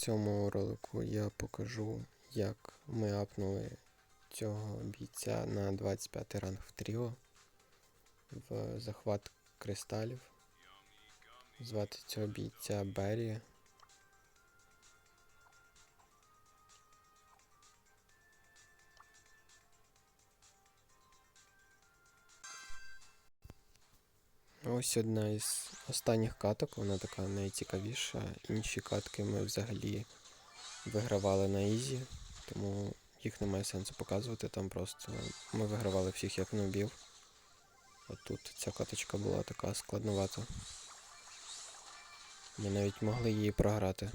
цьому ролику я покажу, як ми апнули цього бійця на 25 ранг в Тріо в захват кристалів. Звати цього бійця Беррі. Ось одна із останніх каток, вона така найцікавіша. Інші катки ми взагалі вигравали на ізі, тому їх немає сенсу показувати. Там просто ми вигравали всіх як нубів. А тут ця каточка була така складновата. Ми навіть могли її програти.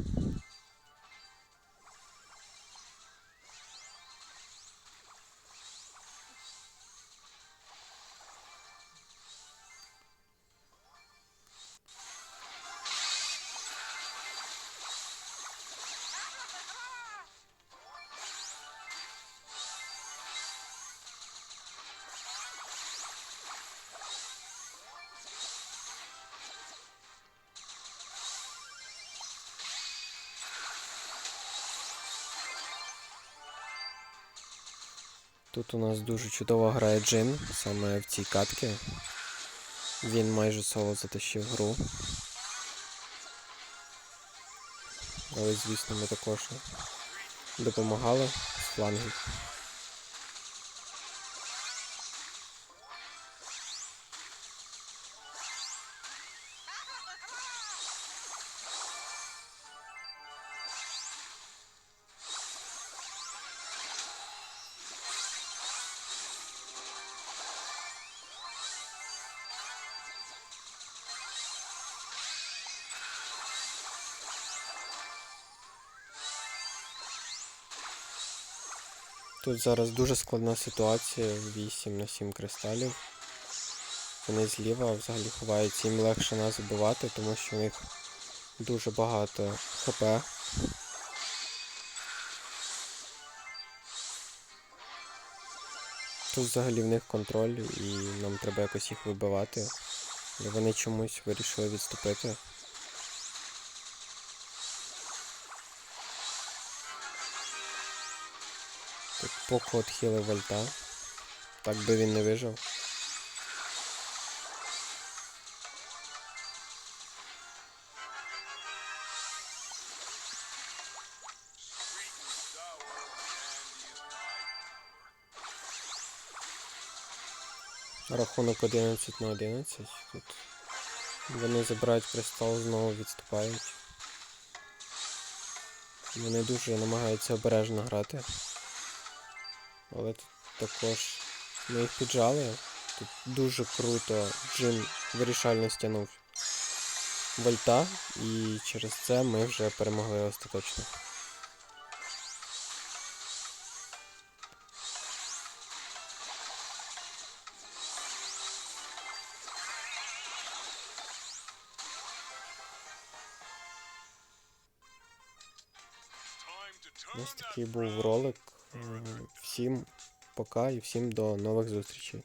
Тут у нас дуже чудово грає Джин, саме в цій катці. Він майже соло затащив гру. Але, звісно, ми також допомагали з флангів. Тут зараз дуже складна ситуація, 8 на 7 кристалів. Вони зліва взагалі ховаються, їм легше нас вбивати, тому що у них дуже багато ХП. Тут взагалі в них контроль і нам треба якось їх вибивати. Але вони чомусь вирішили відступити. Тут поко отхили вольта. Так би він не вижив. Рахунок 11 на 11. Тут вони забирають кристал, знову відступають. Вони дуже намагаються обережно грати. Але тут також ми їх піджали. Тут дуже круто Джин вирішально стягнув вольта, і через це ми вже перемогли остаточно. Ось такий був ролик. Всім пока і всім до нових зустрічей.